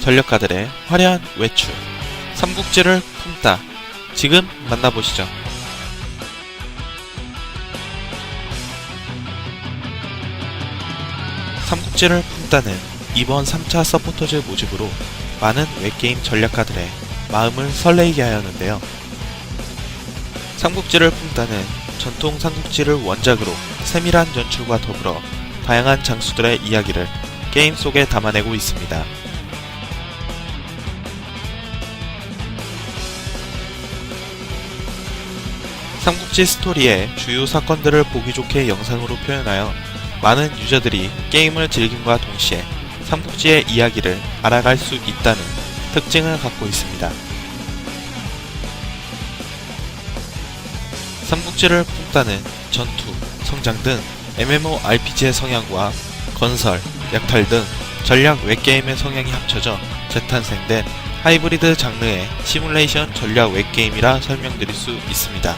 전력가들의 화려한 외출, 삼국지를 품다. 지금 만나보시죠. 삼국지를 품다는 이번 3차 서포터즈 모집으로 많은 웹게임 전략가들의 마음을 설레이게 하였는데요. 삼국지를 품다는 전통 삼국지를 원작으로 세밀한 연출과 더불어 다양한 장수들의 이야기를 게임 속에 담아내고 있습니다. 삼국지 스토리의 주요 사건들을 보기 좋게 영상으로 표현하여 많은 유저들이 게임을 즐김과 동시에 삼국지의 이야기를 알아갈 수 있다는 특징을 갖고 있습니다. 삼국지를 품다는 전투, 성장 등 MMORPG의 성향과 건설, 약탈 등 전략 웹게임의 성향이 합쳐져 재탄생된 하이브리드 장르의 시뮬레이션 전략 웹게임이라 설명드릴 수 있습니다.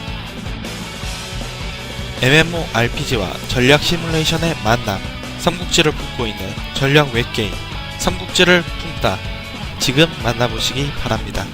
MMORPG와 전략 시뮬레이션의 만남, 삼국지를 품고 있는 전략 웹게임, 삼국지를 품다. 지금 만나보시기 바랍니다.